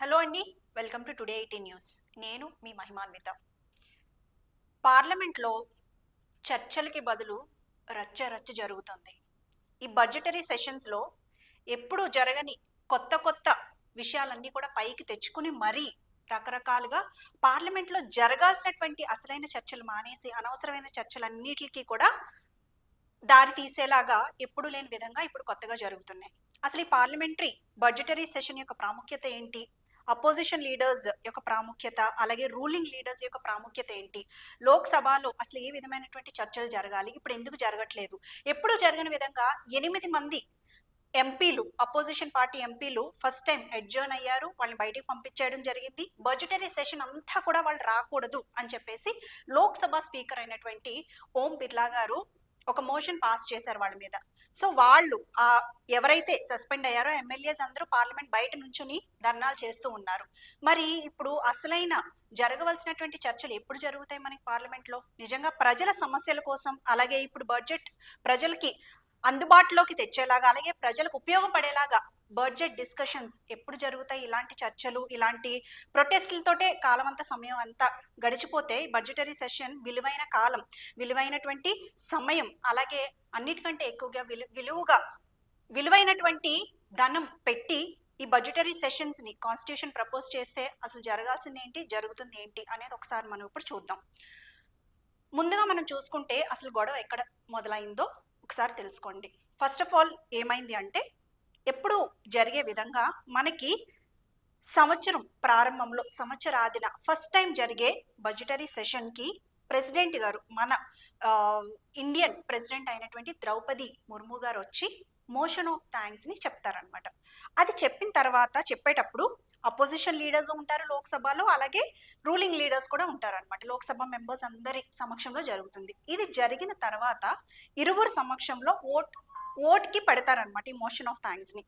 Hello అండి. Welcome to today eighty news నేను మీ మహిమాన్విత. పార్లమెంట్లో చర్చలకి బదులు రచ్చ రచ్చ జరుగుతుంది. ఈ బడ్జెటరీ సెషన్స్లో ఎప్పుడూ జరగని కొత్త కొత్త విషయాలన్నీ కూడా పైకి తెచ్చుకుని మరీ రకరకాలుగా పార్లమెంట్లో జరగాల్సినటువంటి అసలైన చర్చలు మానేసి అనవసరమైన చర్చలన్నిటికీ కూడా దారి తీసేలాగా ఎప్పుడు లేని విధంగా ఇప్పుడు కొత్తగా జరుగుతున్నాయి. అసలు ఈ పార్లమెంటరీ బడ్జెటరీ సెషన్ యొక్క ప్రాముఖ్యత ఏంటి? అపోజిషన్ లీడర్స్ యొక్క ప్రాముఖ్యత అలాగే రూలింగ్ లీడర్స్ యొక్క ప్రాముఖ్యత ఏంటి? లోక్సభలో అసలు ఏ విధమైనటువంటి చర్చలు జరగాలి? ఇప్పుడు ఎందుకు జరగట్లేదు? ఎప్పుడు జరిగిన విధంగా ఎనిమిది మంది ఎంపీలు అపోజిషన్ పార్టీ ఎంపీలు ఫస్ట్ టైం అడ్జర్న్ అయ్యారు. వాళ్ళని బయటికి పంపించేయడం జరిగింది. బడ్జెటరీ సెషన్ అంతా కూడా వాళ్ళు రాకూడదు అని చెప్పేసి లోక్సభ స్పీకర్ అయినటువంటి ఓం బిర్లా గారు ఒక మోషన్ పాస్ చేశారు వాళ్ళ మీద. సో వాళ్ళు ఆ ఎవరైతే సస్పెండ్ అయ్యారో ఎమ్మెల్యేస్ అందరూ పార్లమెంట్ బయట నుంచుని ధర్నాలు చేస్తూ ఉన్నారు. మరి ఇప్పుడు అసలైన జరగవలసినటువంటి చర్చలు ఎప్పుడు జరుగుతాయి మనకి పార్లమెంట్లో? నిజంగా ప్రజల సమస్యల కోసం అలాగే ఇప్పుడు బడ్జెట్ ప్రజలకి అందుబాటులోకి తెచ్చేలాగా అలాగే ప్రజలకు ఉపయోగపడేలాగా బడ్జెట్ డిస్కషన్స్ ఎప్పుడు జరుగుతాయి? ఇలాంటి చర్చలు ఇలాంటి ప్రొటెస్ట్లతోటే కాలం అంతా సమయం అంతా గడిచిపోతే బడ్జెటరీ సెషన్ విలువైన కాలం విలువైనటువంటి సమయం అలాగే అన్నిటికంటే ఎక్కువగా విలు విలువగా విలువైనటువంటి ధనం పెట్టి ఈ బడ్జెటరీ సెషన్స్ని కాన్స్టిట్యూషన్ ప్రపోజ్ చేస్తే అసలు జరగాల్సింది ఏంటి? జరుగుతుంది ఏంటి? అనేది ఒకసారి మనం ఇప్పుడు చూద్దాం. ముందుగా మనం చూసుకుంటే అసలు గొడవ ఎక్కడ మొదలైందో ఒకసారి తెలుసుకోండి. ఫస్ట్ ఆఫ్ ఆల్ ఏమైంది అంటే ఎప్పుడు జరిగే విధంగా మనకి సంవత్సరం ప్రారంభంలో సంవత్సరాదిన ఫస్ట్ టైం జరిగే బడ్జెటరీ సెషన్కి ప్రెసిడెంట్ గారు మన ఇండియన్ ప్రెసిడెంట్ అయినటువంటి ద్రౌపది ముర్ము గారు వచ్చి మోషన్ ఆఫ్ థ్యాంక్స్ని చెప్తారనమాట అది చెప్పిన తర్వాత చెప్పేటప్పుడు అపోజిషన్ లీడర్స్ ఉంటారు లోక్సభలో అలాగే రూలింగ్ లీడర్స్ కూడా ఉంటారనమాట లోక్సభ మెంబర్స్ అందరి సమక్షంలో జరుగుతుంది. ఇది జరిగిన తర్వాత ఇరువురు సమక్షంలో ఓట్ ఓట్కి పెడతారనమాట ఈ మోషన్ ఆఫ్ థ్యాంక్స్ని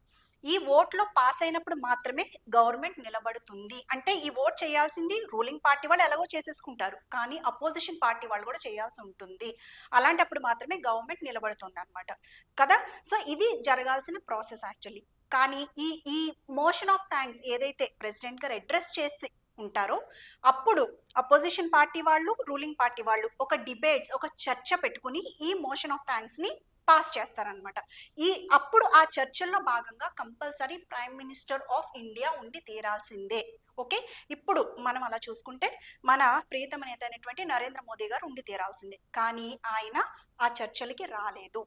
ఈ ఓట్లో పాస్ అయినప్పుడు మాత్రమే గవర్నమెంట్ నిలబడుతుంది. అంటే ఈ ఓట్ చేయాల్సింది రూలింగ్ పార్టీ వాళ్ళు ఎలాగో చేసేసుకుంటారు. కానీ అపోజిషన్ పార్టీ వాళ్ళు కూడా చేయాల్సి ఉంటుంది. అలాంటప్పుడు మాత్రమే గవర్నమెంట్ నిలబడుతుంది అనమాట కదా? సో ఇది జరగాల్సిన ప్రాసెస్ యాక్చువల్లీ కానీ ఈ ఈ మోషన్ ఆఫ్ థ్యాంక్స్ ఏదైతే ప్రెసిడెంట్ గారు అడ్రస్ చేసి ఉంటారో అప్పుడు అపోజిషన్ పార్టీ వాళ్ళు రూలింగ్ పార్టీ వాళ్ళు ఒక డిబేట్స్ ఒక చర్చ పెట్టుకుని ఈ మోషన్ ఆఫ్ థ్యాంక్స్ని పాస్ చేస్తారనమాట ఈ అప్పుడు ఆ చర్చల్లో భాగంగా compulsory prime minister of India ఉండి తీరాల్సిందే. ఓకే? ఇప్పుడు మనం అలా చూసుకుంటే మన ప్రియతమ నేత అయినటువంటి నరేంద్ర మోదీ గారు ఉండి తీరాల్సిందే. కానీ ఆయన ఆ చర్చలకి రాలేదు.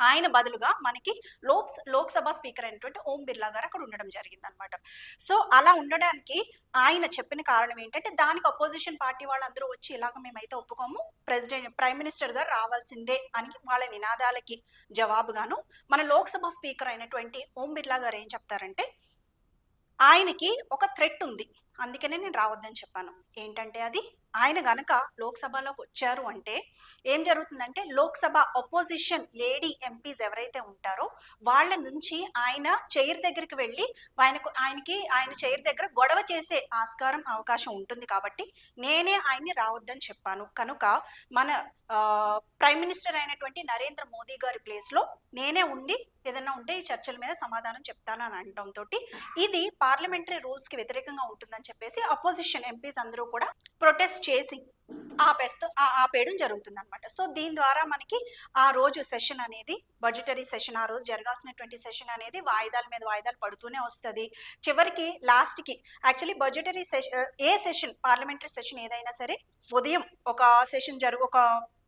ఆయన బదులుగా మనకి లోక్ లోక్సభ స్పీకర్ అయినటువంటి ఓం బిర్లా గారు అక్కడ ఉండడం జరిగింది అనమాట సో అలా ఉండడానికి ఆయన చెప్పిన కారణం ఏంటంటే దానికి అపోజిషన్ పార్టీ వాళ్ళందరూ వచ్చి ఇలాగ మేమైతే ఒప్పుకోము ప్రెసిడెంట్ ప్రైమ్ మినిస్టర్ గారు రావాల్సిందే అని వాళ్ళ నినాదాలకి జవాబుగాను మన లోక్సభ స్పీకర్ అయినటువంటి ఓం బిర్లా గారు ఏం చెప్తారంటే ఆయనకి ఒక థ్రెట్ ఉంది అందుకనే నేను రావద్దని చెప్పాను. ఏంటంటే అది? ఆయన గనక లోక్సభలోకి వచ్చారు అంటే ఏం జరుగుతుందంటే లోక్సభ అపోజిషన్ లేడీ ఎంపీస్ ఎవరైతే ఉంటారో వాళ్ళ నుంచి ఆయన చైర్ దగ్గరికి వెళ్ళి ఆయనకు ఆయనకి ఆయన చైర్ దగ్గర గొడవ చేసే ఆస్కారం అవకాశం ఉంటుంది కాబట్టి నేనే ఆయన్ని రావద్దని చెప్పాను. కనుక మన ప్రైమ్ మినిస్టర్ అయినటువంటి నరేంద్ర మోదీ గారి ప్లేస్లో నేనే ఉండి ఏదైనా ఉంటే ఈ చర్చల మీద సమాధానం చెప్తానని అనడంతో ఇది పార్లమెంటరీ రూల్స్కి వ్యతిరేకంగా ఉంటుందని చెప్పేసి అపోజిషన్ ఎంపీస్ అందరూ కూడా ప్రొటెస్ట్ చేసి ఆపేస్తూ ఆ- ఆపేయడం జరుగుతుంది అనమాట సో దీని ద్వారా మనకి ఆ రోజు సెషన్ అనేది బడ్జెటరీ సెషన్ ఆ రోజు జరగాల్సినటువంటి సెషన్ అనేది వాయిదాల మీద వాయిదాలు పడుతూనే వస్తుంది. చివరికి లాస్ట్కి యాక్చువల్లీ బడ్జెటరీ సెషన్ ఏ సెషన్ పార్లమెంటరీ సెషన్ ఏదైనా సరే ఉదయం ఒక సెషన్ జరుగు ఒక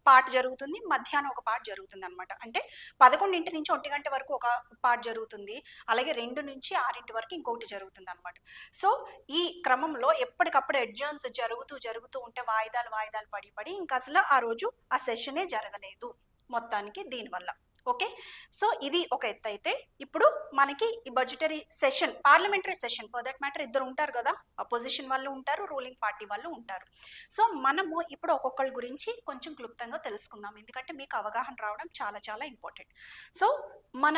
పార్ట్ జరుగుతుంది మధ్యాహ్నం ఒక పార్ట్ జరుగుతుంది అనమాట అంటే పదకొండింటి నుంచి ఒంటి గంట వరకు ఒక పార్ట్ జరుగుతుంది అలాగే రెండు నుంచి ఆరింటి వరకు ఇంకొకటి జరుగుతుంది అనమాట సో ఈ క్రమంలో ఎప్పటికప్పుడు ఎడ్జర్న్స్ జరుగుతూ జరుగుతూ ఉంటే వాయిదాలు వాయిదాలు పడి పడి ఇంకా అసలు ఆ రోజు ఆ సెషనే జరగలేదు. మొత్తానికి దీనివల్ల. ఓకే? సో ఇది ఒక ఎత్తు అయితే ఇప్పుడు మనకి ఈ budgetary session parliamentary session for that matter ఇద్దరు ఉంటారు కదా? అపోజిషన్ వాళ్ళు ఉంటారు రూలింగ్ పార్టీ వాళ్ళు ఉంటారు. సో మనము ఇప్పుడు ఒక్కొక్కరి గురించి కొంచెం క్లుప్తంగా తెలుసుకుందాం. ఎందుకంటే మీకు అవగాహన రావడం చాలా చాలా ఇంపార్టెంట్ సో మన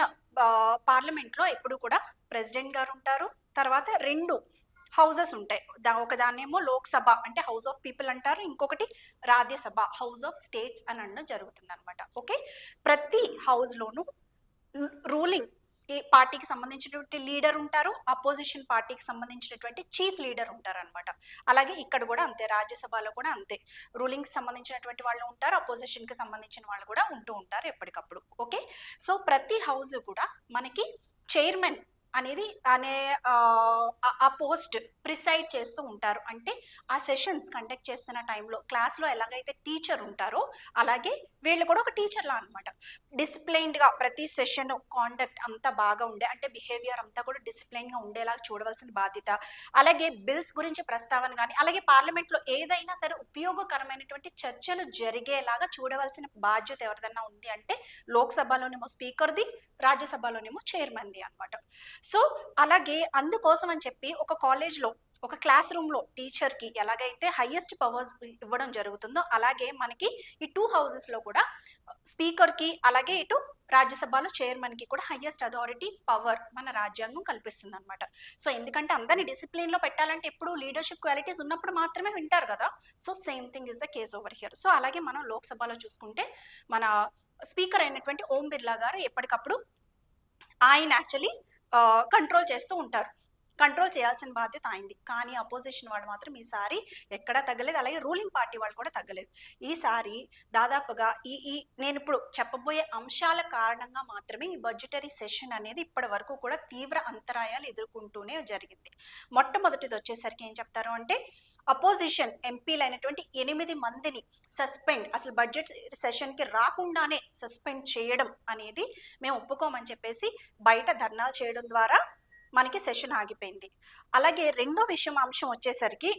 పార్లమెంట్లో ఎప్పుడు కూడా ప్రెసిడెంట్ గారు ఉంటారు తర్వాత రెండు హౌజెస్ ఉంటాయి. దా ఒకదాన్నేమో లోక్సభ అంటే హౌస్ ఆఫ్ పీపుల్ అంటారు. ఇంకొకటి రాజ్యసభ హౌస్ ఆఫ్ స్టేట్స్ అని అనడం జరుగుతుంది అనమాట ఓకే? ప్రతి హౌస్లోనూ రూలింగ్ ఈ పార్టీకి సంబంధించినటువంటి లీడర్ ఉంటారు. అపోజిషన్ పార్టీకి సంబంధించినటువంటి చీఫ్ లీడర్ ఉంటారు అనమాట అలాగే ఇక్కడ కూడా అంతే రాజ్యసభలో కూడా అంతే. రూలింగ్ సంబంధించినటువంటి వాళ్ళు ఉంటారు. అపోజిషన్కి సంబంధించిన వాళ్ళు కూడా ఉంటూ ఉంటారు ఎప్పటికప్పుడు. ఓకే? సో ప్రతి హౌస్ కూడా మనకి చైర్మన్ అనేది అనే ఆ, పోస్ట్ ప్రిసైడ్ చేస్తూ ఉంటారు. అంటే ఆ సెషన్స్ కండక్ట్ చేస్తున్న టైంలో క్లాస్లో ఎలాగైతే టీచర్ ఉంటారో అలాగే వీళ్ళు కూడా ఒక టీచర్లా అనమాట డిసిప్లైన్డ్గా ప్రతి సెషన్ కాండక్ట్ అంతా బాగా ఉండే అంటే బిహేవియర్ అంతా కూడా డిసిప్లైన్గా ఉండేలాగా చూడవలసిన బాధ్యత. అలాగే బిల్స్ గురించి ప్రస్తావన కానీ అలాగే పార్లమెంట్లో ఏదైనా సరే ఉపయోగకరమైనటువంటి చర్చలు జరిగేలాగా చూడవలసిన బాధ్యత ఎవరిదన్నా ఉంది అంటే లోక్సభలోనేమో స్పీకర్ది రాజ్యసభలోనేమో చైర్మన్ది అనమాట సో అలాగే అందుకోసం అని చెప్పి ఒక కాలేజ్లో ఒక క్లాస్ రూమ్లో టీచర్కి ఎలాగైతే హయ్యెస్ట్ పవర్స్ ఇవ్వడం జరుగుతుందో అలాగే మనకి ఈ టూ హౌసెస్లో కూడా స్పీకర్కి అలాగే ఇటు రాజ్యసభలో చైర్మన్కి కూడా హైయెస్ట్ అథారిటీ పవర్ మన రాజ్యాంగం కల్పిస్తుంది అనమాట సో ఎందుకంటే అందరినీ డిసిప్లిన్లో పెట్టాలంటే ఎప్పుడు లీడర్షిప్ క్వాలిటీస్ ఉన్నప్పుడు మాత్రమే వింటారు కదా. So same thing is the case over here. So అలాగే మనం లోక్సభలో చూసుకుంటే మన స్పీకర్ అయినటువంటి ఓం బిర్లా గారు ఎప్పటికప్పుడు ఆయన యాక్చువల్లీ కంట్రోల్ చేస్తూ ఉంటారు. కంట్రోల్ చేయాల్సిన బాధ్యత అయింది కానీ అపోజిషన్ వాళ్ళు మాత్రం ఈసారి ఎక్కడా తగ్గలేదు. అలాగే రూలింగ్ పార్టీ వాళ్ళు కూడా తగ్గలేదు. ఈసారి దాదాపుగా ఈ ఈ నేను ఇప్పుడు చెప్పబోయే అంశాల కారణంగా మాత్రమే ఈ బడ్జెటరీ సెషన్ అనేది ఇప్పటి వరకు కూడా తీవ్ర అంతరాయాలు ఎదుర్కొంటూనే జరిగింది. మొట్టమొదటిది వచ్చేసరికి ఏం చెప్తారు అంటే అపోజిషన్ ఎంపీలు అయినటువంటి ఎనిమిది మందిని సస్పెండ్ అసలు బడ్జెట్ సెషన్కి రాకుండానే సస్పెండ్ చేయడం అనేది మేము ఒప్పుకోమని చెప్పేసి బయట ధర్నాలు చేయడం ద్వారా మనకి సెషన్ ఆగిపోయింది. అలాగే రెండో విషయం అంశం వచ్చేసరికి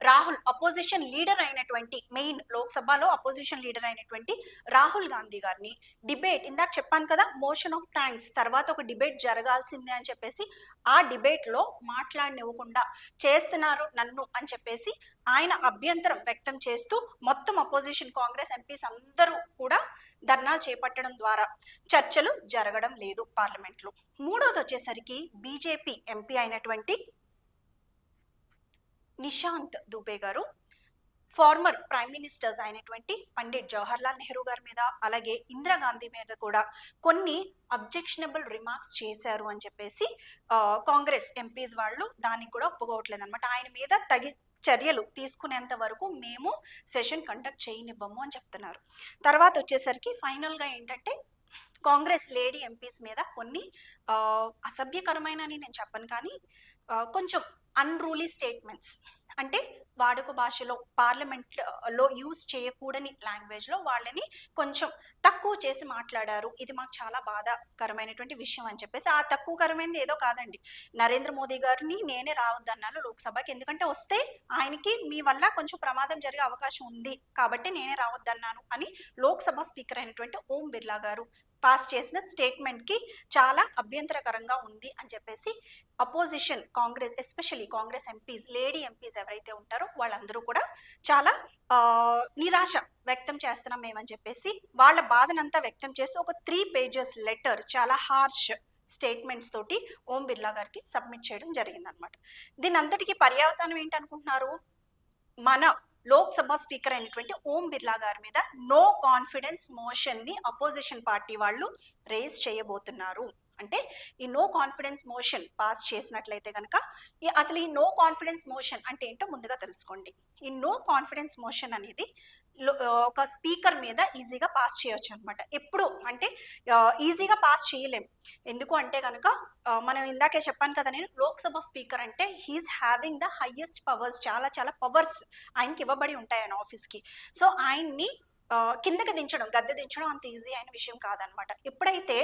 రాహుల్ అపోజిషన్ లీడర్ అయినటువంటి మెయిన్ లోక్సభలో అపోజిషన్ లీడర్ అయినటువంటి రాహుల్ గాంధీ గారిని డిబేట్ ఇందాక చెప్పాను కదా మోషన్ ఆఫ్ థ్యాంక్స్ తర్వాత ఒక డిబేట్ జరగాల్సిందే అని చెప్పేసి ఆ డిబేట్లో మాట్లాడనివ్వకుండా చేస్తున్నారు నన్ను అని చెప్పేసి ఆయన అభ్యంతరం వ్యక్తం చేస్తూ మొత్తం అపోజిషన్ కాంగ్రెస్ ఎంపీస్ అందరూ కూడా ధర్నా చేపట్టడం ద్వారా చర్చలు జరగడం లేదు పార్లమెంట్లో. మూడోది వచ్చేసరికి బీజేపీ ఎంపీ అయినటువంటి నిశాంత్ దుబే గారు ఫార్మర్ ప్రైమ్ మినిస్టర్స్ అయినటువంటి పండిట్ జవహర్లాల్ నెహ్రూ గారి మీద అలాగే ఇందిరాగాంధీ మీద కూడా కొన్ని అబ్జెక్షనబుల్ రిమార్క్స్ చేశారు అని చెప్పేసి కాంగ్రెస్ ఎంపీస్ వాళ్ళు దానికి కూడా ఒప్పుకోవట్లేదు అనమాట ఆయన మీద తగి చర్యలు తీసుకునేంత వరకు మేము సెషన్ కండక్ట్ చేయనివ్వము అని చెప్తున్నారు. తర్వాత వచ్చేసరికి ఫైనల్గా ఏంటంటే కాంగ్రెస్ లేడీ ఎంపీస్ మీద కొన్ని అసభ్యకరమైన అని నేను చెప్పను కానీ కొంచెం అన్రూలీ స్టేట్మెంట్స్ అంటే వాడుక భాషలో పార్లమెంట్ uh, లో యూజ్ చేయకూడని లాంగ్వేజ్లో వాళ్ళని కొంచెం తక్కువ చేసి మాట్లాడారు. ఇది మాకు చాలా బాధాకరమైనటువంటి విషయం అని చెప్పేసి ఆ తక్కువకరమైనది ఏదో కాదండి. నరేంద్ర మోదీ గారిని నేనే రావద్దన్నాను లోక్సభకి. ఎందుకంటే వస్తే ఆయనకి మీ వల్ల కొంచెం ప్రమాదం జరిగే అవకాశం ఉంది. కాబట్టి నేనే రావద్దన్నాను అని లోక్సభ స్పీకర్ అయినటువంటి ఓం బిర్లా గారు పాస్ చేసిన స్టేట్మెంట్కి చాలా అభ్యంతరకరంగా ఉంది అని చెప్పేసి opposition Congress especially Congress MPs lady MPs ఎవరైతే ఉంటారో వాళ్ళందరూ కూడా చాలా నిరాశ వ్యక్తం చేస్తున్నాం మేమని చెప్పేసి వాళ్ళ బాధనంతా వ్యక్తం చేస్తూ ఒక త్రీ పేజెస్ లెటర్ చాలా హార్ష్ స్టేట్మెంట్స్ తోటి ఓం బిర్లా గారికి సబ్మిట్ చేయడం జరిగిందనమాట దీని అంతటికీ పర్యవసానం ఏంటనుకుంటున్నారు? మన లోక్సభ స్పీకర్ అయినటువంటి ఓం బిర్లా గారి మీద నో కాన్ఫిడెన్స్ మోషన్ని అపోజిషన్ పార్టీ వాళ్ళు రేజ్ చేయబోతున్నారు. అంటే ఈ నో కాన్ఫిడెన్స్ మోషన్ పాస్ చేసినట్లయితే కనుక ఈ అసలు ఈ నో కాన్ఫిడెన్స్ మోషన్ అంటే ఏంటో ముందుగా తెలుసుకోండి. ఈ నో కాన్ఫిడెన్స్ మోషన్ అనేది లో- ఒక స్పీకర్ మీద ఈజీగా పాస్ చేయొచ్చు అనమాట ఎప్పుడు? అంటే ఈజీగా పాస్ చేయలేం. ఎందుకు అంటే కనుక మనం ఇందాకే చెప్పాను కదా నేను లోక్సభ స్పీకర్ అంటే he's having the highest powers చాలా చాలా పవర్స్ ఆయనకి ఇవ్వబడి ఉంటాయి ఆయన ఆఫీస్కి సో ఆయన్ని కిందకి దించడం గద్దె దించడం అంత ఈజీ అయిన విషయం కాదనమాట. ఎప్పుడైతే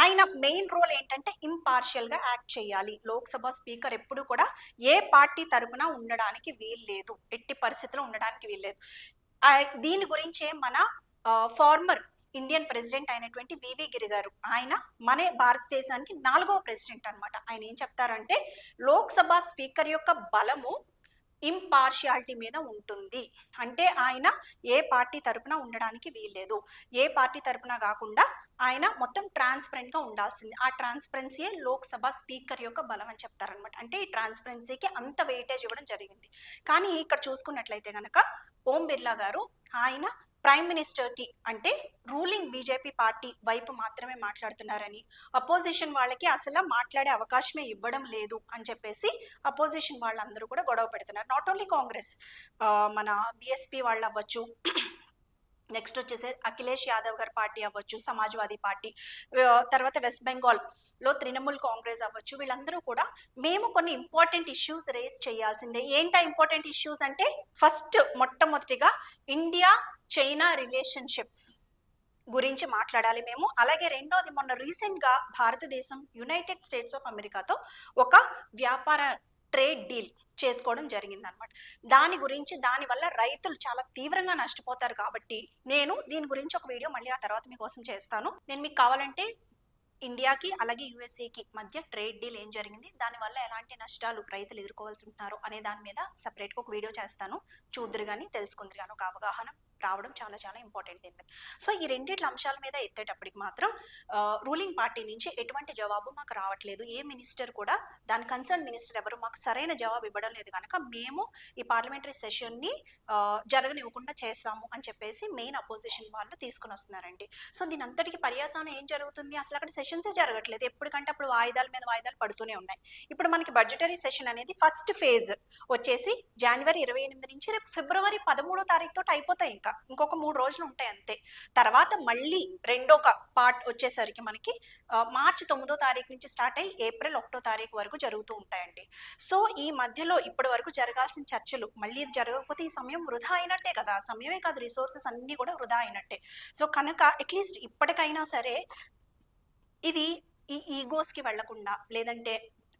ఆయన మెయిన్ రోల్ ఏంటంటే ఇంపార్షియల్గా యాక్ట్ చేయాలి. లోక్సభ స్పీకర్ ఎప్పుడు కూడా ఏ పార్టీ తరపున ఉండడానికి వీల్లేదు. ఎట్టి పరిస్థితిలో ఉండడానికి వీల్లేదు. దీని గురించే మన ఫార్మర్ ఇండియన్ ప్రెసిడెంట్ అయినటువంటి వివి గిరి గారు ఆయన మన భారతదేశానికి నాలుగవ ప్రెసిడెంట్ అనమాట ఆయన ఏం చెప్తారంటే లోక్సభ స్పీకర్ యొక్క బలము ఇంపార్షియాలిటీ మీద ఉంటుంది. అంటే ఆయన ఏ పార్టీ తరపున ఉండడానికి వీల్లేదు. ఏ పార్టీ తరపున కాకుండా ఆయన మొత్తం ట్రాన్స్పరెంట్గా ఉండాల్సింది. ఆ ట్రాన్స్పరెన్సీయే లోక్సభ స్పీకర్ యొక్క బలం అని చెప్తారనమాట అంటే ఈ ట్రాన్స్పరెన్సీకి అంత వెయిటేజ్ ఇవ్వడం జరిగింది. కానీ ఇక్కడ చూసుకున్నట్లయితే కనుక ఓం బిర్లా గారు ఆయన ప్రైమ్ మినిస్టర్కి అంటే రూలింగ్ బీజేపీ పార్టీ వైపు మాత్రమే మాట్లాడుతున్నారని అపోజిషన్ వాళ్ళకి అసలు మాట్లాడే అవకాశమే ఇవ్వడం లేదు అని చెప్పేసి అపోజిషన్ వాళ్ళందరూ కూడా గొడవ పెడుతున్నారు. నాట్ ఓన్లీ కాంగ్రెస్ మన బీఎస్పీ వాళ్ళు అవ్వచ్చు నెక్స్ట్ వచ్చేసి అఖిలేష్ యాదవ్ గారి పార్టీ అవ్వచ్చు సమాజ్వాదీ పార్టీ తర్వాత వెస్ట్ బెంగాల్ లో తృణమూల్ కాంగ్రెస్ అవ్వచ్చు. వీళ్ళందరూ కూడా మేము కొన్ని ఇంపార్టెంట్ ఇష్యూస్ రేస్ చేయాల్సిందే. ఏంటా ఇంపార్టెంట్ ఇష్యూస్ అంటే ఫస్ట్ మొట్టమొదటిగా ఇండియా చైనా రిలేషన్షిప్స్ గురించి మాట్లాడాలి మేము. అలాగే రెండోది మొన్న రీసెంట్గా భారతదేశం యునైటెడ్ స్టేట్స్ ఆఫ్ అమెరికాతో ఒక వ్యాపార ట్రేడ్ డీల్ చేసుకోవడం జరిగింది అనమాట దాని గురించి దానివల్ల రైతులు చాలా తీవ్రంగా నష్టపోతారు కాబట్టి నేను దీని గురించి ఒక వీడియో మళ్ళీ ఆ తర్వాత మీకోసం చేస్తాను. నేను మీకు కావాలంటే ఇండియాకి అలాగే యూఎస్ఏకి మధ్య ట్రేడ్ డీల్ ఏం జరిగింది? దానివల్ల ఎలాంటి నష్టాలు రైతులు ఎదుర్కోవాల్సి ఉంటున్నారు? అనే దాని మీద సపరేట్గా ఒక వీడియో చేస్తాను. చూద్దరు కానీ తెలుసుకుందరు కానీ ఒక అవగాహన. రావడం చాలా చాలా ఇంపార్టెంట్ దీని మీద. సో ఈ రెండిట్ల అంశాల మీద ఎత్తేటప్పటికి మాత్రం రూలింగ్ పార్టీ నుంచి ఎటువంటి జవాబు మాకు రావట్లేదు. ఏ మినిస్టర్ కూడా దాని కన్సర్న్ మినిస్టర్ ఎవరు మాకు సరైన జవాబు ఇవ్వడం లేదు కనుక మేము ఈ పార్లమెంటరీ సెషన్ని జరగనివ్వకుండా చేస్తాము అని చెప్పేసి మెయిన్ అపోజిషన్ వాళ్ళు తీసుకుని వస్తున్నారండి. సో దీని అంతటికి పర్యాసనం ఏం జరుగుతుంది? అసలు అక్కడ సెషన్సే జరగట్లేదు. ఎప్పటికంటే అప్పుడు వాయిదాల మీద వాయిదాలు పడుతూనే ఉన్నాయి. ఇప్పుడు మనకి బడ్జెటరీ సెషన్ అనేది ఫస్ట్ ఫేజ్ వచ్చేసి జనవరి ఇరవై ఎనిమిది నుంచి రేపు ఫిబ్రవరి పదమూడో తారీఖు తోటి అయిపోతాయి ఇంకా. ఇంకొక మూడు రోజులు ఉంటాయి అంతే. తర్వాత మళ్ళీ రెండొక పార్ట్ వచ్చేసరికి మనకి మార్చి తొమ్మిదో తారీఖు నుంచి స్టార్ట్ అయ్యి ఏప్రిల్ ఒకటో తారీఖు వరకు జరుగుతూ ఉంటాయండి. సో ఈ మధ్యలో ఇప్పటి వరకు జరగాల్సిన చర్చలు మళ్ళీ ఇది జరగకపోతే ఈ సమయం వృధా అయినట్టే కదా. సమయమే కాదు రిసోర్సెస్ అన్నీ కూడా వృధా అయినట్టే. సో కనుక అట్లీస్ట్ ఇప్పటికైనా సరే ఇది ఈ ఈగోస్కి వెళ్ళకుండా లేదంటే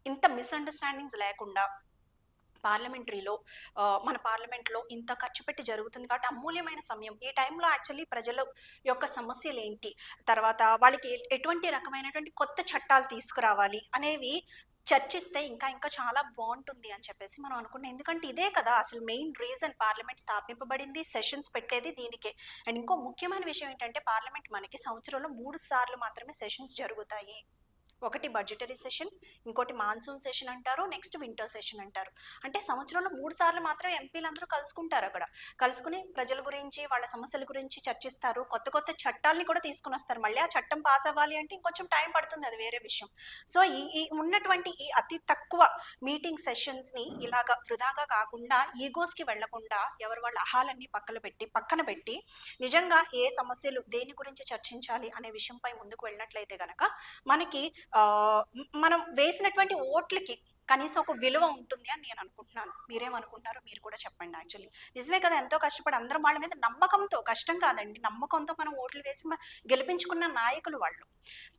ఇంత మిస్అండర్స్టాండింగ్స్ లేకుండా పార్లమెంటరీలో మన పార్లమెంట్లో ఇంత ఖర్చు పెట్టి జరుగుతుంది కాబట్టి అమూల్యమైన సమయం. ఈ టైంలో యాక్చువల్లీ ప్రజల యొక్క సమస్యలు ఏంటి తర్వాత వాళ్ళకి ఎటువంటి రకమైనటువంటి కొత్త చట్టాలు తీసుకురావాలి అనేవి చర్చిస్తే ఇంకా ఇంకా చాలా బాగుంటుంది అని చెప్పేసి మనం అనుకున్నాం. ఎందుకంటే ఇదే కదా అసలు మెయిన్ రీజన్ పార్లమెంట్ స్థాపింపబడింది సెషన్స్ పెట్టేది దీనికే. అండ్ ఇంకో ముఖ్యమైన విషయం ఏంటంటే పార్లమెంట్ మనకి సంవత్సరంలో మూడు సార్లు మాత్రమే సెషన్స్ జరుగుతాయి. ఒకటి బడ్జెటరీ సెషన్ ఇంకోటి మాన్సూన్ సెషన్ అంటారు నెక్స్ట్ వింటర్ సెషన్ అంటారు. అంటే సంవత్సరంలో మూడు సార్లు మాత్రం ఎంపీలందరూ కలుసుకుంటారు అక్కడ. కలుసుకుని ప్రజల గురించి వాళ్ళ సమస్యల గురించి చర్చిస్తారు. కొత్త కొత్త చట్టాలని కూడా తీసుకుని వస్తారు. మళ్ళీ ఆ చట్టం పాస్ అవ్వాలి అంటే ఇంకొంచెం టైం పడుతుంది అది వేరే విషయం. సో ఈ ఈ ఉన్నటువంటి ఈ అతి తక్కువ మీటింగ్ సెషన్స్ని ఇలాగా వృధాగా కాకుండా ఈగోస్కి వెళ్ళకుండా ఎవరు వాళ్ళ అహాలన్నీ పక్కన పెట్టి పక్కన పెట్టి నిజంగా ఏ సమస్యలు దేని గురించి చర్చించాలి అనే విషయంపై ముందుకు వెళ్ళినట్లయితే గనక మనకి మనం వేసినటువంటి ఓట్లకి కనీసం ఒక విలువ ఉంటుంది అని నేను అనుకుంటున్నాను. మీరేమనుకుంటారో మీరు కూడా చెప్పండి యాక్చువల్లీ. నిజమే కదా ఎంతో కష్టపడి అందరం వాళ్ళ మీద నమ్మకంతో కష్టం కాదండి నమ్మకంతో మనం ఓట్లు వేసి గెలిపించుకున్న నాయకులు వాళ్ళు.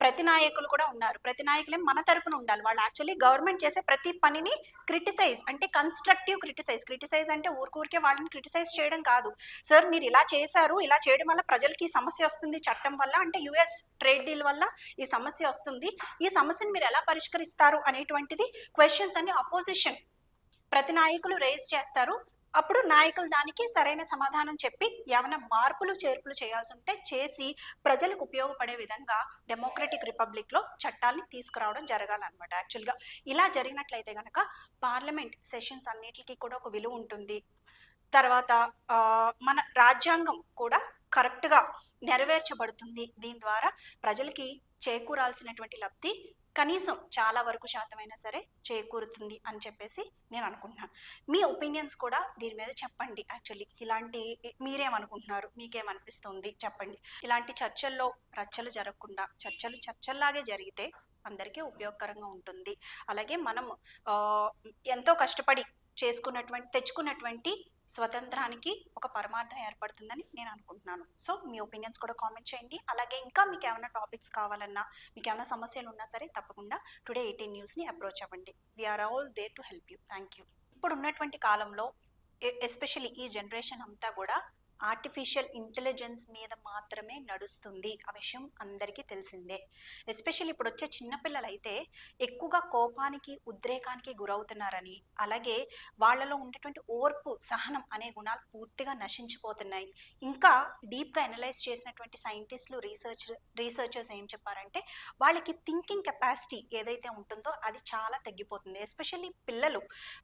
ప్రతి నాయకులు కూడా ఉన్నారు. ప్రతి నాయకులే మన తరపున ఉండాలి. వాళ్ళు యాక్చువల్లీ గవర్నమెంట్ చేసే ప్రతి పనిని క్రిటిసైజ్ అంటే కన్స్ట్రక్టివ్ క్రిటిసైజ్ క్రిటిసైజ్ అంటే ఊరికూరికే వాళ్ళని క్రిటిసైజ్ చేయడం కాదు. సార్ మీరు ఇలా చేశారు. ఇలా చేయడం వల్ల ప్రజలకి ఈ సమస్య వస్తుంది. చట్టం వల్ల అంటే యుఎస్ ట్రేడ్ డీల్ వల్ల ఈ సమస్య వస్తుంది. ఈ సమస్యను మీరు ఎలా పరిష్కరిస్తారు అనేటువంటిది క్వశ్చన్స్ అన్ని అపోజిషన్ ప్రతి నాయకులు రేజ్ చేస్తారు. అప్పుడు నాయకులు దానికి సరైన సమాధానం చెప్పి ఏమైనా మార్పులు చేర్పులు చేయాల్సి ఉంటే చేసి ప్రజలకు ఉపయోగపడే విధంగా డెమోక్రటిక్ రిపబ్లిక్లో చట్టాల్ని తీసుకురావడం జరగాలన్నమాట. యాక్చువల్గా ఇలా జరిగినట్లయితే కనుక పార్లమెంట్ సెషన్స్ అన్నిటికీ కూడా ఒక విలువ ఉంటుంది. తర్వాత మన రాజ్యాంగం కూడా కరెక్ట్గా నెరవేర్చబడుతుంది. దీని ద్వారా ప్రజలకి చేకూరాల్సినటువంటి లబ్ధి కనీసం చాలా వరకు శాతమైనా సరే చేకూరుతుంది అని చెప్పేసి నేను అనుకుంటున్నాను మీ ఒపీనియన్స్ కూడా దీని మీద చెప్పండి యాక్చువల్లీ. ఇలాంటి మీరేమనుకుంటున్నారు? మీకేమనిపిస్తుంది? చెప్పండి. ఇలాంటి చర్చల్లో రచ్చలు జరగకుండా చర్చలు చర్చల్లాగే జరిగితే అందరికీ ఉపయోగకరంగా ఉంటుంది. అలాగే మనం ఎంతో కష్టపడి చేసుకున్నటువంటి తెచ్చుకున్నటువంటి స్వతంత్రానికి ఒక పరమార్థం ఏర్పడుతుందని నేను అనుకుంటున్నాను. సో మీ ఒపీనియన్స్ కూడా కామెంట్ చేయండి. అలాగే ఇంకా మీకు ఏమైనా టాపిక్స్ కావాలన్నా మీకు ఏమైనా సమస్యలు ఉన్నా సరే తప్పకుండా టుడే ఎయిటీన్ న్యూస్ని అప్రోచ్ అవ్వండి. We're all there to help you thank you ఇప్పుడు ఉన్నటువంటి కాలంలో ఎస్పెషల్లీ ఈ జనరేషన్ అంతా కూడా ఆర్టిఫిషియల్ ఇంటెలిజెన్స్ మీద మాత్రమే నడుస్తుంది ఆ విషయం అందరికీ తెలిసిందే. ఎస్పెషల్లీ ఇప్పుడు వచ్చే చిన్నపిల్లలు అయితే ఎక్కువగా కోపానికి ఉద్రేకానికి గురవుతున్నారని అలాగే వాళ్ళలో ఉండేటువంటి ఓర్పు సహనం అనే గుణాలు పూర్తిగా నశించిపోతున్నాయి. ఇంకా డీప్గా అనలైజ్ చేసినటువంటి సైంటిస్టులు రీసెర్చ్ రీసెర్చర్స్ ఏం చెప్పారంటే వాళ్ళకి థింకింగ్ కెపాసిటీ ఏదైతే ఉంటుందో అది చాలా తగ్గిపోతుంది. ఎస్పెషల్లీ పిల్లలు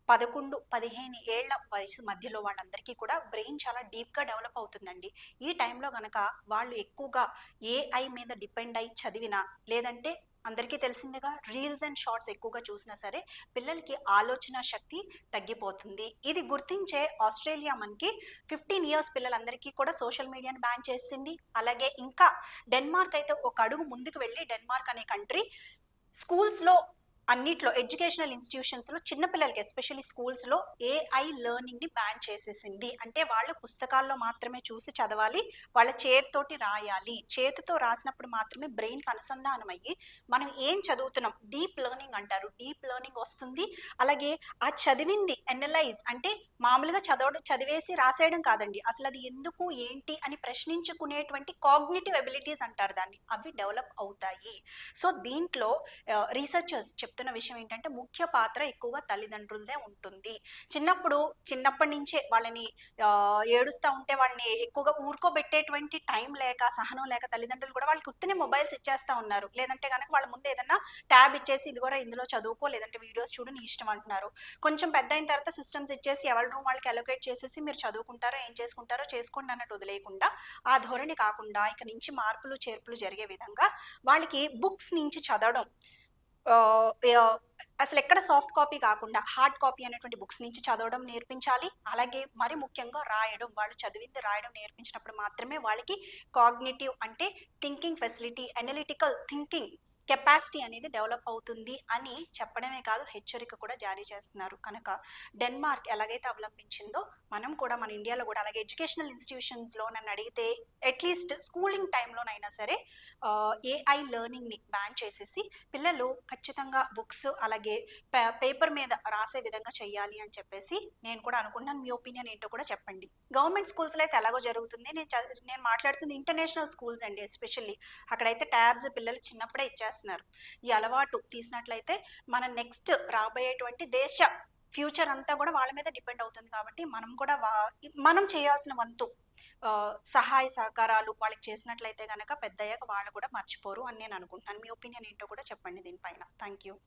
పదకొండు పదిహేను ఏళ్ళ వయసు మధ్యలో వాళ్ళందరికీ కూడా బ్రెయిన్ చాలా డీప్గా డెవలప్ డెవలప్ అవుతుందండి. ఈ టైంలో కనుక వాళ్ళు ఎక్కువగా ఏఐ మీద డిపెండ్ అయి చదివినా లేదంటే అందరికీ తెలిసిందిగా రీల్స్ అండ్ షార్ట్స్ ఎక్కువగా చూసినా సరే పిల్లలకి ఆలోచన శక్తి తగ్గిపోతుంది. ఇది గుర్తించే ఆస్ట్రేలియా మనకి ఫిఫ్టీన్ ఇయర్స్ పిల్లలందరికీ కూడా సోషల్ మీడియాని బ్యాన్ చేసింది. అలాగే ఇంకా డెన్మార్క్ అయితే ఒక అడుగు ముందుకు వెళ్ళి డెన్మార్క్ అనే కంట్రీ స్కూల్స్లో అన్నిట్లో ఎడ్యుకేషనల్ ఇన్స్టిట్యూషన్స్లో చిన్నపిల్లలకి ఎస్పెషల్లీ స్కూల్స్లో ఏఐ లెర్నింగ్ని బ్యాన్ చేసేసింది. అంటే వాళ్ళు పుస్తకాల్లో మాత్రమే చూసి చదవాలి వాళ్ళ చేతితోటి రాయాలి. చేతితో రాసినప్పుడు మాత్రమే బ్రెయిన్కి అనుసంధానం అయ్యి మనం ఏం చదువుతున్నాం? డీప్ లెర్నింగ్ అంటారు. డీప్ లెర్నింగ్ వస్తుంది. అలాగే ఆ చదివింది ఎనలైజ్ అంటే మామూలుగా చదవడం చదివేసి రాసేయడం కాదండి. అసలు అది ఎందుకు ఏంటి అని ప్రశ్నించుకునేటువంటి కాగ్నిటివ్ ఎబిలిటీస్ అంటారు దాన్ని. అవి డెవలప్ అవుతాయి. సో దీంట్లో రీసెర్చర్స్ చెప్తున్న విషయం ఏంటంటే ముఖ్య పాత్ర ఎక్కువగా తల్లిదండ్రులదే ఉంటుంది. చిన్నప్పుడు చిన్నప్పటి నుంచే వాళ్ళని ఏడుస్తూ ఉంటే వాళ్ళని ఎక్కువగా ఊరుకోబెట్టేటువంటి టైం లేక సహనం లేక తల్లిదండ్రులు కూడా వాళ్ళకి ఉత్తినే మొబైల్స్ ఇచ్చేస్తా ఉన్నారు. లేదంటే కనుక వాళ్ళ ముందు ఏదన్నా ట్యాబ్ ఇచ్చేసి ఇది కూడా ఇందులో చదువుకో లేదంటే వీడియోస్ చూడు నీ ఇష్టం అంటున్నారు. కొంచెం పెద్ద అయిన తర్వాత సిస్టమ్స్ ఇచ్చేసి ఎవరి రూమ్ వాళ్ళకి అలొకేట్ చేసేసి మీరు చదువుకుంటారో ఏం చేసుకుంటారో చేసుకోండి అన్నట్టు వదిలేయకుండా ఆ ధోరణి కాకుండా ఇక నుంచి మార్పులు చేర్పులు జరిగే విధంగా వాళ్ళకి బుక్స్ నుంచి చదవడం అసలు ఎక్కడ సాఫ్ట్ కాపీ కాకుండా హార్డ్ కాపీ అనేటువంటి బుక్స్ నుంచి చదవడం నేర్పించాలి. అలాగే మరి ముఖ్యంగా రాయడం వాళ్ళు చదివింది రాయడం నేర్పించినప్పుడు మాత్రమే వాళ్ళకి కాగ్నిటివ్ అంటే thinking facility analytical thinking capacity అనేది డెవలప్ అవుతుంది అని చెప్పడమే కాదు హెచ్చరిక కూడా జారీ చేస్తున్నారు. కనుక డెన్మార్క్ ఎలాగైతే అవలంబించిందో మనం కూడా మన ఇండియాలో కూడా అలాగే ఎడ్యుకేషనల్ ఇన్స్టిట్యూషన్స్లో నన్ను అడిగితే అట్లీస్ట్ స్కూలింగ్ టైంలోనైనా సరే ఏఐ లెర్నింగ్ని బ్యాన్ చేసేసి పిల్లలు ఖచ్చితంగా బుక్స్ అలాగే పేపర్ మీద రాసే విధంగా చేయాలి అని చెప్పేసి నేను కూడా అనుకున్నాను మీ ఒపీనియన్ ఏంటో కూడా చెప్పండి. గవర్నమెంట్ స్కూల్స్లో అయితే ఎలాగో జరుగుతుంది. నేను నేను మాట్లాడుతుంది ఇంటర్నేషనల్ స్కూల్స్ అండి ఎస్పెషల్లీ. అక్కడైతే ట్యాబ్స్ పిల్లలు చిన్నప్పుడే చేస్తున్నారు. ఈ అలవాటు తీసినట్లయితే మన నెక్స్ట్ రాబోయేటువంటి దేశ ఫ్యూచర్ అంతా కూడా వాళ్ళ మీద డిపెండ్ అవుతుంది కాబట్టి మనం కూడా వా- మనం చేయాల్సిన వంతు సహాయ సహకారాలు వాళ్ళకి చేసినట్లయితే కనుక పెద్దయ్యాక వాళ్ళు కూడా మర్చిపోరు అని నేను అనుకుంటున్నాను. మీ ఒపీనియన్ ఏంటో కూడా చెప్పండి దీనిపైన. Thank you